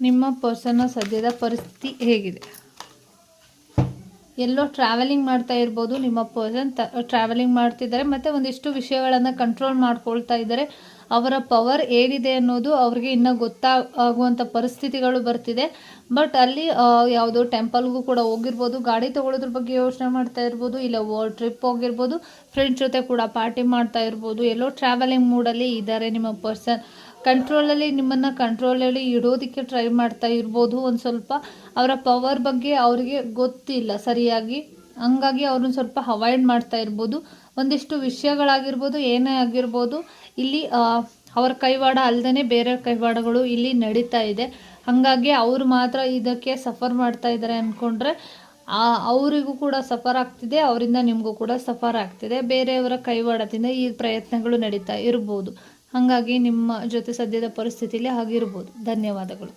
ನಿಮ್ಮ ಪರ್ಸನ್ನ ಸದ್ಯದ ಪರಿಸ್ಥಿತಿ ಹೇಗಿದೆ? ಎಲ್ಲೋ ಟ್ರಾವೆಲಿಂಗ್ ಮಾಡ್ತಾ ಇರ್ಬೋದು, ನಿಮ್ಮ ಪರ್ಸನ್ ಟ್ರಾವೆಲಿಂಗ್ ಮಾಡ್ತಿದ್ದಾರೆ, ಮತ್ತು ಒಂದಿಷ್ಟು ವಿಷಯಗಳನ್ನು ಕಂಟ್ರೋಲ್ ಮಾಡ್ಕೊಳ್ತಾ ಇದ್ದಾರೆ. ಅವರ ಪವರ್ ಏನಿದೆ ಅನ್ನೋದು ಅವ್ರಿಗೆ ಇನ್ನೂ ಗೊತ್ತಾಗುವಂಥ ಪರಿಸ್ಥಿತಿಗಳು ಬರ್ತಿದೆ. ಬಟ್ ಅಲ್ಲಿ ಯಾವುದೋ ಟೆಂಪಲ್ಗೂ ಕೂಡ ಹೋಗಿರ್ಬೋದು, ಗಾಡಿ ತೊಗೊಳೋದ್ರ ಬಗ್ಗೆ ಯೋಚನೆ ಮಾಡ್ತಾ ಇರ್ಬೋದು, ಇಲ್ಲ ಟ್ರಿಪ್ ಹೋಗಿರ್ಬೋದು ಫ್ರೆಂಡ್ಸ್ ಜೊತೆ ಕೂಡ ಪಾರ್ಟಿ ಮಾಡ್ತಾ ಇರ್ಬೋದು, ಎಲ್ಲೋ ಟ್ರಾವೆಲಿಂಗ್ ಮೂಡಲ್ಲಿ ಇದ್ದಾರೆ ನಿಮ್ಮ ಪರ್ಸನ್ ಕಂಟ್ರೋಲಲ್ಲಿ ನಿಮ್ಮನ್ನು ಕಂಟ್ರೋಲಲ್ಲಿ ಇಡೋದಕ್ಕೆ ಟ್ರೈ ಮಾಡ್ತಾ ಇರ್ಬೋದು ಒಂದು ಸ್ವಲ್ಪ. ಅವರ ಪವರ್ ಬಗ್ಗೆ ಅವರಿಗೆ ಗೊತ್ತಿಲ್ಲ ಸರಿಯಾಗಿ. ಹಂಗಾಗಿ ಅವ್ರನ್ನ ಸ್ವಲ್ಪ ಅವಾಯ್ಡ್ ಮಾಡ್ತಾ ಇರ್ಬೋದು. ಒಂದಿಷ್ಟು ವಿಷಯಗಳಾಗಿರ್ಬೋದು, ಏನೇ ಆಗಿರ್ಬೋದು, ಇಲ್ಲಿ ಅವ್ರ ಕೈವಾಡ ಅಲ್ಲದೇ ಬೇರೆ ಕೈವಾಡಗಳು ಇಲ್ಲಿ ನಡೀತಾ ಇದೆ. ಹಾಗಾಗಿ ಅವರು ಮಾತ್ರ ಇದಕ್ಕೆ ಸಫರ್ ಮಾಡ್ತಾ ಇದ್ದಾರೆ ಅಂದ್ಕೊಂಡ್ರೆ ಅವರಿಗೂ ಕೂಡ ಸಫರ್ ಆಗ್ತಿದೆ, ಅವರಿಂದ ನಿಮಗೂ ಕೂಡ ಸಫರ್ ಆಗ್ತಿದೆ. ಬೇರೆಯವರ ಕೈವಾಡದಿಂದ ಈ ಪ್ರಯತ್ನಗಳು ನಡೀತಾ ಇರ್ಬೋದು. ಹಾಗಾಗಿ ನಿಮ್ಮ ಜೊತೆ ಸದ್ಯದ ಪರಿಸ್ಥಿತಿಯಲ್ಲಿ ಆಗಿರ್ಬೋದು ಧನ್ಯವಾದಗಳು.